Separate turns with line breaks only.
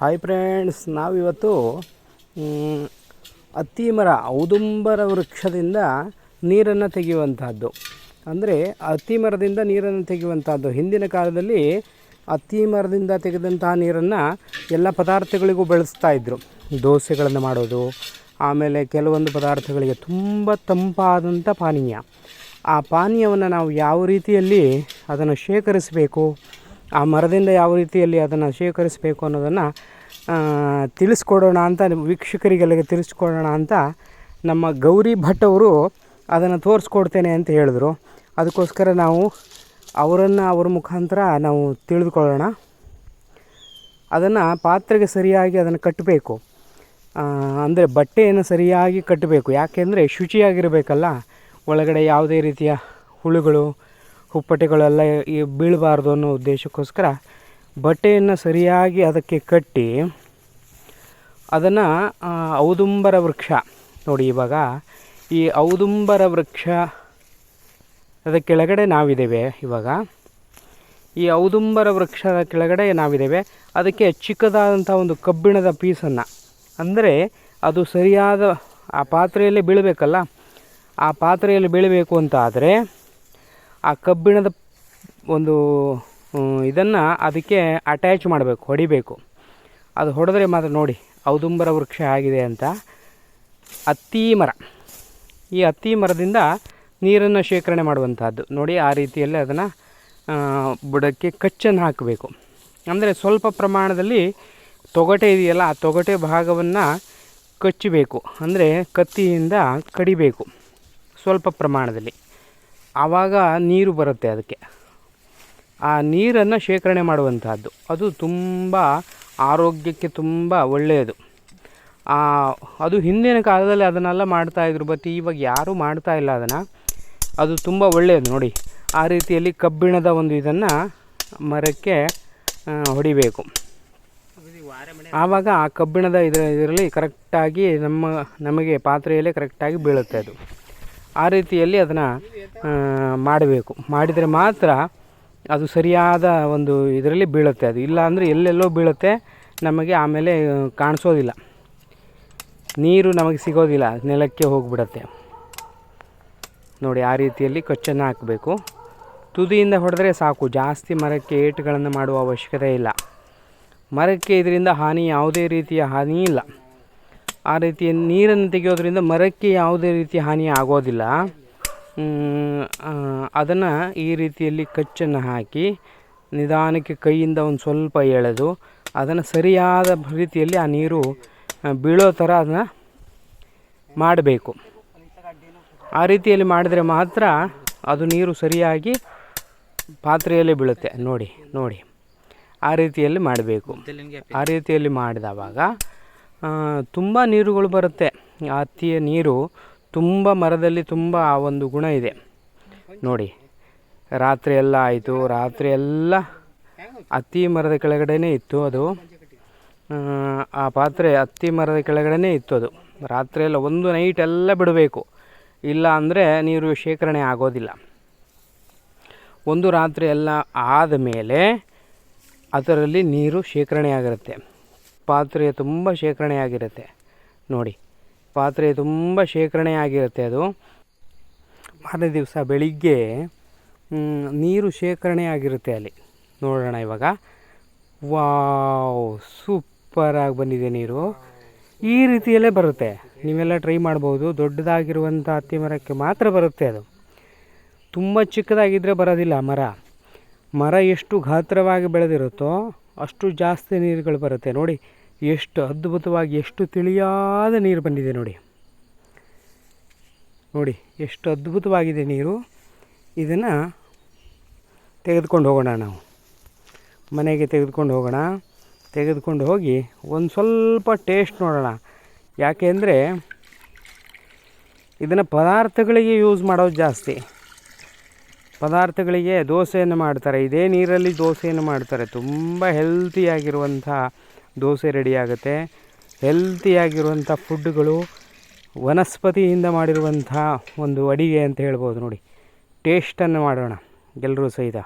Hi friends ನಾವಿವತ್ತು ಅತ್ತಿ ಮರ ಔದುಂಬರ ವೃಕ್ಷದಿಂದ ನೀರನ್ನು ತೆಗೆಯುವಂತಹದ್ದು. ಅಂದರೆ ಅತ್ತಿ ಮರದಿಂದ ನೀರನ್ನು ತೆಗೆಯುವಂಥದ್ದು ಹಿಂದಿನ ಕಾಲದಲ್ಲಿ ಅತ್ತಿ ಮರದಿಂದ ತೆಗೆದಂತಹ ನೀರನ್ನು ಎಲ್ಲ ಪದಾರ್ಥಗಳಿಗೂ ಬಳಸ್ತಾ ಇದ್ದರು ದೋಸೆಗಳನ್ನು ಮಾಡೋದು, ಆಮೇಲೆ ಕೆಲವೊಂದು ಪದಾರ್ಥಗಳಿಗೆ ತುಂಬ ತಂಪಾದಂಥ ಪಾನೀಯ. ಆ ಪಾನೀಯವನ್ನು ನಾವು ಯಾವ ರೀತಿಯಲ್ಲಿ ಅದನ್ನು ಶೇಖರಿಸಬೇಕು? ಆ ಮರದಿಂದ ಯಾವ ರೀತಿಯಲ್ಲಿ ಅದನ್ನು ಶೇಖರಿಸಬೇಕು ಅನ್ನೋದನ್ನು ತಿಳಿಸ್ಕೊಡೋಣ ಅಂತ ವೀಕ್ಷಕರಿಗೆಲ್ಲ ತಿಳಿಸ್ಕೊಡೋಣ ಅಂತ ನಮ್ಮ ಗೌರಿ ಭಟ್ ಅವರು ಅದನ್ನು ತೋರಿಸ್ಕೊಡ್ತೇನೆ ಅಂತ ಹೇಳಿದ್ರು. ಅದಕ್ಕೋಸ್ಕರ ನಾವು ಅವರನ್ನು ಅವರ ಮುಖಾಂತರ ನಾವು ತಿಳಿದುಕೊಳ್ಳೋಣ. ಅದನ್ನು ಪಾತ್ರೆಗೆ ಸರಿಯಾಗಿ ಅದನ್ನು ಕಟ್ಟಬೇಕು. ಅಂದರೆ ಬಟ್ಟೆಯನ್ನು ಸರಿಯಾಗಿ ಕಟ್ಟಬೇಕು. ಯಾಕೆಂದರೆ ಶುಚಿಯಾಗಿರಬೇಕಲ್ಲ. ಒಳಗಡೆ ಯಾವುದೇ ರೀತಿಯ ಹುಳುಗಳು ಹುಪ್ಪಟೆಗಳೆಲ್ಲ ಈ ಬೀಳಬಾರ್ದು ಅನ್ನೋ ಉದ್ದೇಶಕ್ಕೋಸ್ಕರ ಬಟ್ಟೆಯನ್ನು ಸರಿಯಾಗಿ ಅದಕ್ಕೆ ಕಟ್ಟಿ ಅದನ್ನು ಔದುಂಬರ ವೃಕ್ಷ. ನೋಡಿ ಇವಾಗ ಈ ಔದುಂಬರ ವೃಕ್ಷ ಅದ ಕೆಳಗಡೆ ನಾವಿದ್ದೇವೆ ಇವಾಗ. ಈ ಔದುಂಬರ ವೃಕ್ಷದ ಕೆಳಗಡೆ ನಾವಿದ್ದೇವೆ. ಅದಕ್ಕೆ ಚಿಕ್ಕದಾದಂಥ ಒಂದು ಕಬ್ಬಿಣದ ಪೀಸನ್ನು. ಅಂದರೆ ಅದು ಸರಿಯಾದ ಆ ಪಾತ್ರೆಯಲ್ಲಿ ಬೀಳಬೇಕಲ್ಲ? ಆ ಪಾತ್ರೆಯಲ್ಲಿ ಬೀಳಬೇಕು ಅಂತ ಆದರೆ ಆ ಕಬ್ಬಿಣದ ಒಂದು ಇದನ್ನು ಅದಕ್ಕೆ ಅಟ್ಯಾಚ್ ಮಾಡಬೇಕು, ಹೊಡಿಬೇಕು. ಅದು ಹೊಡೆದ್ರೆ ಮಾತ್ರ ನೋಡಿ, ಔದುಂಬರ ವೃಕ್ಷ ಆಗಿದೆ ಅಂತ. ಅತ್ತಿ ಮರ. ಈ ಅತ್ತಿ ಮರದಿಂದ ನೀರನ್ನು ಶೇಖರಣೆ ಮಾಡುವಂಥದ್ದು ನೋಡಿ, ಆ ರೀತಿಯಲ್ಲಿ ಅದನ್ನು ಬುಡಕ್ಕೆ ಕಚ್ಚನ್ನು ಹಾಕಬೇಕು. ಅಂದರೆ ಸ್ವಲ್ಪ ಪ್ರಮಾಣದಲ್ಲಿ ತೊಗಟೆ ಇದೆಯಲ್ಲ, ಆ ತೊಗಟೆ ಭಾಗವನ್ನು ಕಚ್ಚಬೇಕು. ಅಂದರೆ ಕತ್ತಿಯಿಂದ ಕಡಿಬೇಕು. ಸ್ವಲ್ಪ ಪ್ರಮಾಣದಲ್ಲಿ. ಆವಾಗ ನೀರು ಬರುತ್ತೆ ಅದಕ್ಕೆ. ಆ ನೀರನ್ನು ಶೇಖರಣೆ ಮಾಡುವಂತಹದ್ದು. ಅದು ತುಂಬ ಆರೋಗ್ಯಕ್ಕೆ ತುಂಬ ಒಳ್ಳೆಯದು. ಅದು ಹಿಂದಿನ ಕಾಲದಲ್ಲಿ ಅದನ್ನೆಲ್ಲ ಮಾಡ್ತಾಯಿದ್ರು ಬಟ್ ಇವಾಗ ಯಾರೂ ಮಾಡ್ತಾ ಇಲ್ಲ ಅದನ್ನು. ಅದು ತುಂಬ ಒಳ್ಳೆಯದು ನೋಡಿ. ಆ ರೀತಿಯಲ್ಲಿ ಕಬ್ಬಿಣದ ಒಂದು ಇದನ್ನು ಮರಕ್ಕೆ ಹೊಡಿಬೇಕು. ಆವಾಗ ಆ ಕಬ್ಬಿಣದ ಇದರ, ಇದರಲ್ಲಿ ಕರೆಕ್ಟಾಗಿ ನಮ್ಮ, ನಮಗೆ ಪಾತ್ರೆಯಲ್ಲೇ ಕರೆಕ್ಟಾಗಿ ಬೀಳುತ್ತೆ ಅದು. ಆ ರೀತಿಯಲ್ಲಿ ಅದನ್ನು ಮಾಡಬೇಕು. ಮಾಡಿದರೆ ಮಾತ್ರ ಅದು ಸರಿಯಾದ ಒಂದು ಇದರಲ್ಲಿ ಬೀಳುತ್ತೆ. ಅದು ಇಲ್ಲ ಅಂದರೆ ಎಲ್ಲೆಲ್ಲೋ ಬೀಳುತ್ತೆ. ನಮಗೆ ಆಮೇಲೆ ಕಾಣಿಸೋದಿಲ್ಲ. ನೀರು ನಮಗೆ ಸಿಗೋದಿಲ್ಲ. ನೆಲಕ್ಕೆ ಹೋಗಿಬಿಡತ್ತೆ. ನೋಡಿ, ಆ ರೀತಿಯಲ್ಲಿ ಕಚ್ಚನ್ನು ಹಾಕಬೇಕು. ತುದಿಯಿಂದ ಹೊಡೆದ್ರೆ ಸಾಕು. ಜಾಸ್ತಿ ಮರಕ್ಕೆ ಏಟುಗಳನ್ನು ಮಾಡುವ ಅವಶ್ಯಕತೆ ಇಲ್ಲ. ಮರಕ್ಕೆ ಇದರಿಂದ ಹಾನಿ ಯಾವುದೇ ರೀತಿಯ ಹಾನಿ ಇಲ್ಲ. ಆ ರೀತಿ ನೀರನ್ನು ತೆಗೆಯೋದ್ರಿಂದ ಮರಕ್ಕೆ ಯಾವುದೇ ರೀತಿ ಹಾನಿ ಆಗೋದಿಲ್ಲ. ಅದನ್ನು ಈ ರೀತಿಯಲ್ಲಿ ಕಚ್ಚನ್ನು ಹಾಕಿ ನಿಧಾನಕ್ಕೆ ಕೈಯಿಂದ ಒಂದು ಸ್ವಲ್ಪ ಎಳೆದು ಅದನ್ನು ಸರಿಯಾದ ರೀತಿಯಲ್ಲಿ ಆ ನೀರು ಬೀಳೋ ಥರ ಅದನ್ನು ಮಾಡಬೇಕು. ಆ ರೀತಿಯಲ್ಲಿ ಮಾಡಿದರೆ ಮಾತ್ರ ಅದು ನೀರು ಸರಿಯಾಗಿ ಪಾತ್ರೆಯಲ್ಲಿ ಬೀಳುತ್ತೆ. ನೋಡಿ ನೋಡಿ. ಆ ರೀತಿಯಲ್ಲಿ ಮಾಡಬೇಕು. ಆ ರೀತಿಯಲ್ಲಿ ಮಾಡಿದವಾಗ ತುಂಬ ನೀರುಗಳು ಬರುತ್ತೆ. ಹತ್ತಿಯ ನೀರು ತುಂಬ ಮರದಲ್ಲಿ ತುಂಬ ಆ ಒಂದು ಗುಣ ಇದೆ. ನೋಡಿ ರಾತ್ರಿ ಎಲ್ಲ ಆಯಿತು. ರಾತ್ರಿ ಎಲ್ಲ ಹತ್ತಿ ಮರದ ಕೆಳಗಡೆನೇ ಇತ್ತು ಅದು. ಆ, ಆ ಪಾತ್ರೆ ಹತ್ತಿ ಮರದ ಕೆಳಗಡೆನೇ ಇತ್ತು ಅದು. ರಾತ್ರಿ ಎಲ್ಲ ಒಂದು ನೈಟ್ ಎಲ್ಲ ಬಿಡಬೇಕು. ಇಲ್ಲ ಅಂದರೆ ನೀರು ಶೇಖರಣೆ ಆಗೋದಿಲ್ಲ. ಒಂದು ರಾತ್ರಿ ಎಲ್ಲ ಆದ ಮೇಲೆ ಅದರಲ್ಲಿ ನೀರು ಶೇಖರಣೆ ಆಗಿರುತ್ತೆ ಪಾತ್ರೆ ತುಂಬ ಶೇಖರಣೆ ಆಗಿರುತ್ತೆ ನೋಡಿ ಪಾತ್ರೆ ತುಂಬ ಶೇಖರಣೆ ಆಗಿರುತ್ತೆ ಅದು. ಮಾರನೇ ದಿವಸ ಬೆಳಿಗ್ಗೆ ನೀರು ಶೇಖರಣೆ ಆಗಿರುತ್ತೆ ಅಲ್ಲಿ. ನೋಡೋಣ ಇವಾಗ. ವಾವ್, ಸೂಪರಾಗಿ ಬಂದಿದೆ ನೀರು. ಈ ರೀತಿಯಲ್ಲೇ ಬರುತ್ತೆ. ನೀವೆಲ್ಲ ಟ್ರೈ ಮಾಡ್ಬೋದು. ದೊಡ್ಡದಾಗಿರುವಂಥ ಹತ್ತಿ ಮರಕ್ಕೆ ಮಾತ್ರ ಬರುತ್ತೆ ಅದು. ತುಂಬ ಚಿಕ್ಕದಾಗಿದ್ದರೆ ಬರೋದಿಲ್ಲ ಮರ. ಮರ ಎಷ್ಟು ಗಾತ್ರವಾಗಿ ಬೆಳೆದಿರುತ್ತೋ ಅಷ್ಟು ಜಾಸ್ತಿ ನೀರುಗಳು ಬರುತ್ತೆ. ನೋಡಿ, ಎಷ್ಟು ಅದ್ಭುತವಾಗಿ, ಎಷ್ಟು ತಿಳಿಯಾದ ನೀರು ಬಂದಿದೆ ನೋಡಿ. ನೋಡಿ, ಎಷ್ಟು ಅದ್ಭುತವಾಗಿದೆ ನೀರು. ಇದನ್ನು ತೆಗೆದುಕೊಂಡು ಹೋಗೋಣ ನಾವು. ಮನೆಗೆ ತೆಗೆದುಕೊಂಡು ಹೋಗೋಣ. ತೆಗೆದುಕೊಂಡು ಹೋಗಿ ಒಂದು ಸ್ವಲ್ಪ ಟೇಸ್ಟ್ ನೋಡೋಣ. ಯಾಕೆಂದರೆ ಇದನ್ನು ಪದಾರ್ಥಗಳಿಗೆ ಯೂಸ್ ಮಾಡೋದು ಜಾಸ್ತಿ. ಪದಾರ್ಥಗಳಿಗೆ ದೋಸೆಯನ್ನು ಮಾಡ್ತಾರೆ. ಇದೇ ನೀರಲ್ಲಿ ದೋಸೆಯನ್ನು ಮಾಡ್ತಾರೆ. ತುಂಬ ಹೆಲ್ತಿಯಾಗಿರುವಂಥ ದೋಸೆ ರೆಡಿಯಾಗುತ್ತೆ ಹೆಲ್ತಿಯಾಗಿರುವಂಥ ಫುಡ್ಗಳು ವನಸ್ಪತಿಯಿಂದ ಮಾಡಿರುವಂಥ ಒಂದು ಅಡಿಗೆ ಅಂತ ಹೇಳ್ಬೋದು ನೋಡಿ. ಟೇಸ್ಟನ್ನು ಮಾಡೋಣ ಎಲ್ಲರೂ ಸಹಿತ.